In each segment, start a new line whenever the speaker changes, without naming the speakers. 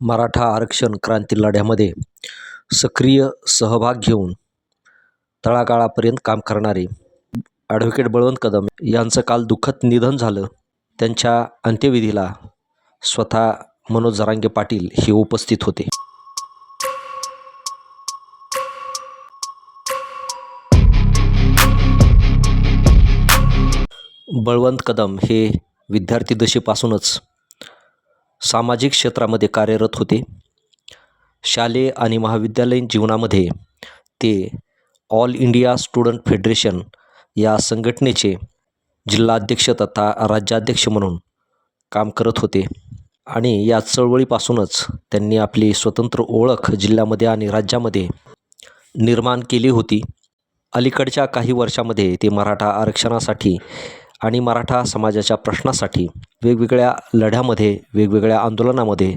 मराठा आरक्षण क्रांती लढ्यामध्ये सक्रिय सहभाग घेऊन तळागाळापर्यंत काम करणारे ॲडव्होकेट बळवंत कदम यांचं काल दुःखद निधन झालं. त्यांच्या अंत्यविधीला स्वतः मनोज जरांगे पाटील हे उपस्थित होते. बळवंत कदम हे विद्यार्थी दशेपासूनच सामाजिक क्षेत्रामध्ये कार्यरत होते. शालेय आणि महाविद्यालयीन जीवनामध्ये ते ऑल इंडिया स्टुडंट फेडरेशन या संघटनेचे जिल्हाध्यक्ष तथा राज्याध्यक्ष म्हणून काम करत होते आणि या चळवळीपासूनच त्यांनी आपली स्वतंत्र ओळख जिल्ह्यामध्ये आणि राज्यामध्ये निर्माण केली होती. अलीकडच्या काही वर्षामध्ये ते मराठा आरक्षणासाठी आणि मराठा समाजाच्या प्रश्नासाठी वेगवेगळ्या लढ्यामध्ये वेगवेगळ्या आंदोलनामध्ये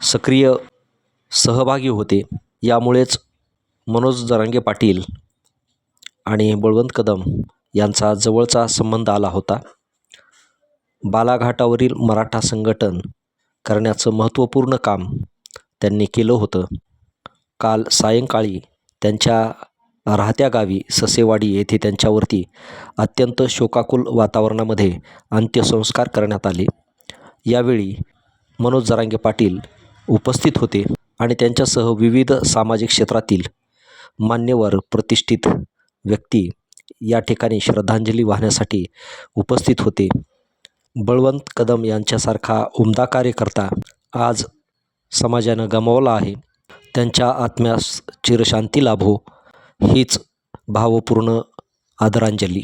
सक्रिय सहभागी होते. यामुळेच मनोज जरांगे पाटील आणि बळवंत कदम यांचा जवळचा संबंध आला होता. बालाघाटावरील मराठा संघटन करण्याचं महत्त्वपूर्ण काम त्यांनी केलं होतं. काल सायंकाळी त्यांच्या राहत्या गावी ससेवाडी येथे त्यांच्यावरती अत्यंत शोकाकुल वातावरणामध्ये अंत्यसंस्कार करण्यात आले. यावेळी मनोज जरांगे पाटील उपस्थित होते आणि त्यांच्यासह विविध सामाजिक क्षेत्रातील मान्यवर प्रतिष्ठित व्यक्ती या ठिकाणी श्रद्धांजली वाहण्यासाठी उपस्थित होते. बळवंत कदम यांच्यासारखा उमदा कार्यकर्ता आज समाजानं गमावला आहे. त्यांच्या आत्म्यास चिरशांती लाभो. हीच भावपूर्ण आदरांजली.